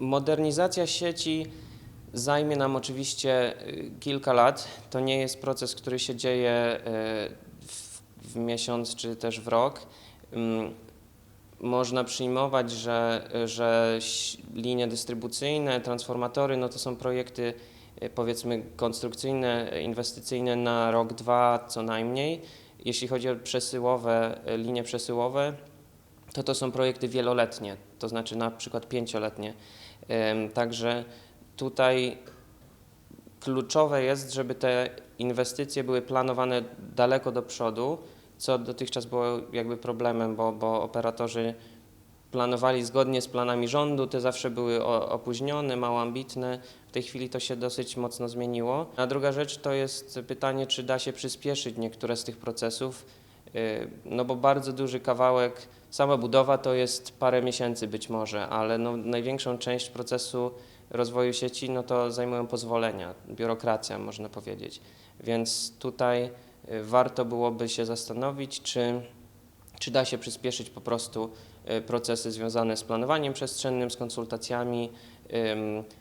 Modernizacja sieci zajmie nam oczywiście y, kilka lat. To nie jest proces, który się dzieje y, w, w miesiąc czy też w rok. Ym, Można przyjmować, że, że linie dystrybucyjne, transformatory, no to są projekty y, powiedzmy konstrukcyjne, inwestycyjne na rok, dwa co najmniej. Jeśli chodzi o przesyłowe, linie przesyłowe, to to są projekty wieloletnie, to znaczy na przykład pięcioletnie. Także tutaj kluczowe jest, żeby te inwestycje były planowane daleko do przodu, co dotychczas było jakby problemem, bo, bo operatorzy planowali zgodnie z planami rządu, te zawsze były opóźnione, mało ambitne. W tej chwili to się dosyć mocno zmieniło. A druga rzecz to jest pytanie, czy da się przyspieszyć niektóre z tych procesów, no bo bardzo duży kawałek, sama budowa to jest parę miesięcy być może, ale no największą część procesu rozwoju sieci no to zajmują pozwolenia, biurokracja można powiedzieć. Więc tutaj y, warto byłoby się zastanowić, czy, czy da się przyspieszyć po prostu y, procesy związane z planowaniem przestrzennym, z konsultacjami,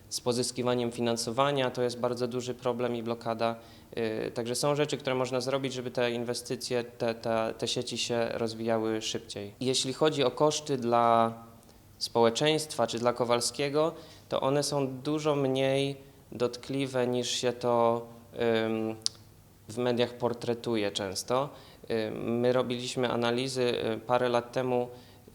z pozyskiwaniem finansowania. To jest bardzo duży problem i blokada. Y, Także są rzeczy, które można zrobić, żeby te inwestycje, te, te, te sieci się rozwijały szybciej. Jeśli chodzi o koszty dla społeczeństwa czy dla Kowalskiego, to one są dużo mniej dotkliwe niż się to w mediach portretuje często. Ym, My robiliśmy analizy y, parę lat temu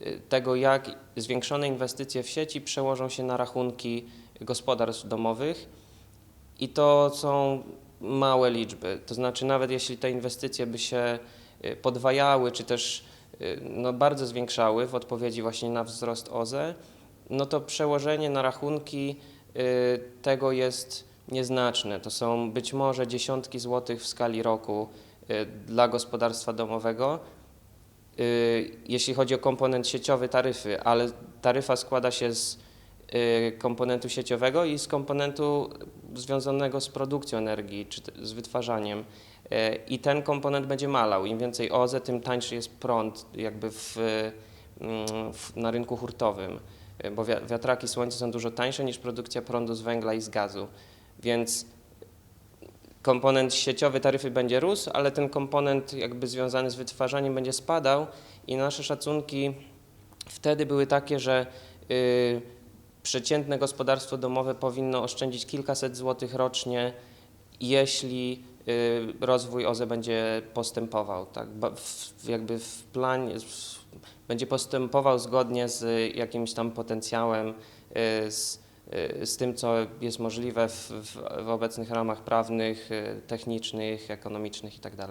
y, tego, jak zwiększone inwestycje w sieci przełożą się na rachunki gospodarstw domowych i to są małe liczby. To znaczy, nawet jeśli te inwestycje by się y, podwajały, czy też y, no, bardzo zwiększały w odpowiedzi właśnie na wzrost OZE, no to przełożenie na rachunki y, tego jest nieznaczne. To są być może dziesiątki złotych w skali roku y, dla gospodarstwa domowego. Y, Jeśli chodzi o komponent sieciowy taryfy, ale taryfa składa się z y, komponentu sieciowego i z komponentu związanego z produkcją energii czy z wytwarzaniem. I ten komponent będzie malał. Im więcej OZE, tym tańszy jest prąd jakby w, mm, w, na rynku hurtowym, bo wi- wiatraki słońca są dużo tańsze niż produkcja prądu z węgla i z gazu. Więc komponent sieciowy taryfy będzie rósł, ale ten komponent jakby związany z wytwarzaniem będzie spadał i nasze szacunki wtedy były takie, że y, przeciętne gospodarstwo domowe powinno oszczędzić kilkaset złotych rocznie, jeśli y, rozwój OZE będzie postępował, tak, w, jakby w planie, w, będzie postępował zgodnie z jakimś tam potencjałem, y, z, z tym, co jest możliwe w, w, w obecnych ramach prawnych, y, technicznych, ekonomicznych itd.